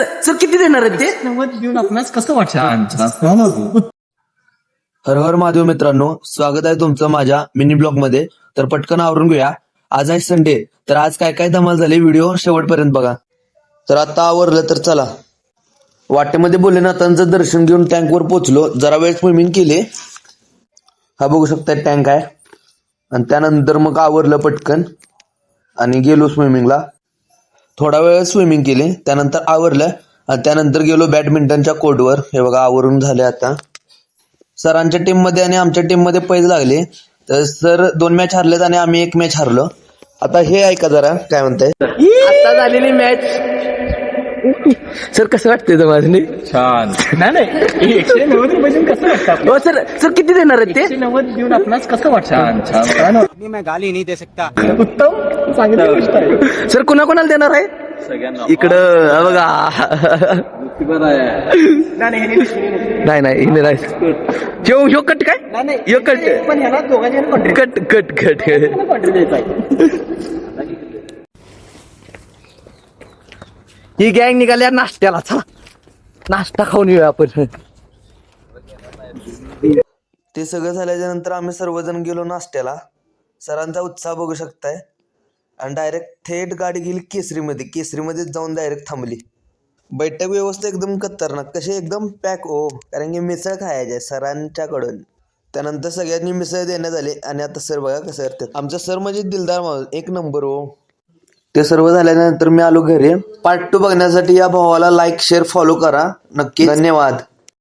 Sir sir किती देणार आहेत ते? नव्वद देऊन आपणास कसं वाटतं? हर हर महादेव मित्रांनो स्वागत आहे तुमचं माझ्या मिनी ब्लॉगमध्ये तर पटकन आवरून घेऊया. आज आहे संडे तर आज काय काय धमाल झाली व्हिडिओ शेवटपर्यंत बघा. तर आता आवरलं तर चला. वाटेमध्ये भोलेनाथांचं दर्शन घेऊन टँकवर पोहोचलो. जरा वेळ स्विमिंग केली. हा बघू शकता टँक आहे. आणि त्यानंतर मग आवरलं पटकन. आणि गेलो स्विमिंगला थोडा वेळ स्विमिंग केली त्यानंतर आवरलं. आणि त्यानंतर गेलो बॅडमिंटनच्या कोर्टवर हे बघा आवरून झाले आता. सरांच्या टीममध्ये आणि आमच्या टीममध्ये पैज लागले. तर सर दोन मॅच हरलेत आणि आम्ही एक मॅच हरलो. आता हे ऐका जरा काय म्हणताय? आता झालेली मॅच सर कसं वाटतंय तुम्हाला छान. नाही नाही. एकशे नव्वद रुपये देऊन कसं वाटतं? हो सर सर किती देणार आहेत ते? नव्वद देऊन आपणास कसं वाटतं? छान छान. मैं गाली नहीं दे सकता उत्तम. चांगली गोष्ट आहे. सर कुणा कोणाला देणार आहे? इकडं हा बघा. नाही नाही हिने नाही. ह्यो ह्यो कट काय? ह्यो कट. पण ह्याला दोघांच्या कट कट कट. द्यायचा ही गँग निघाल्या नाश्त्याला. चला. नाश्ता खाऊन येऊया आपण. ते सगळं झाल्याच्यानंतर आम्ही सर्वजण गेलो नाश्त्याला. सरांचा उत्साह बघू शकताय. आणि डायरेक्ट थेट गाडी गेली केसरीमध्ये. केसरीमध्ये जाऊन डायरेक्ट थांबली. बैठक व्यवस्था एकदम खतरनाक. कशी? एकदम पॅक हो. कारण की मिसळ खायचे सरांच्याकडून. त्यानंतर सगळ्यांनी मिसळ देण्यात आली. आणि आता सर बघा कसं करतात. आमचं सर म्हणजे दिलदार माणूस. एक नंबर हो. ते सर्व झाल्यानंतर मी आलो घरी. पार्ट टू बघण्यासाठी या भावाला लाईक शेअर फॉलो करा. नक्की धन्यवाद.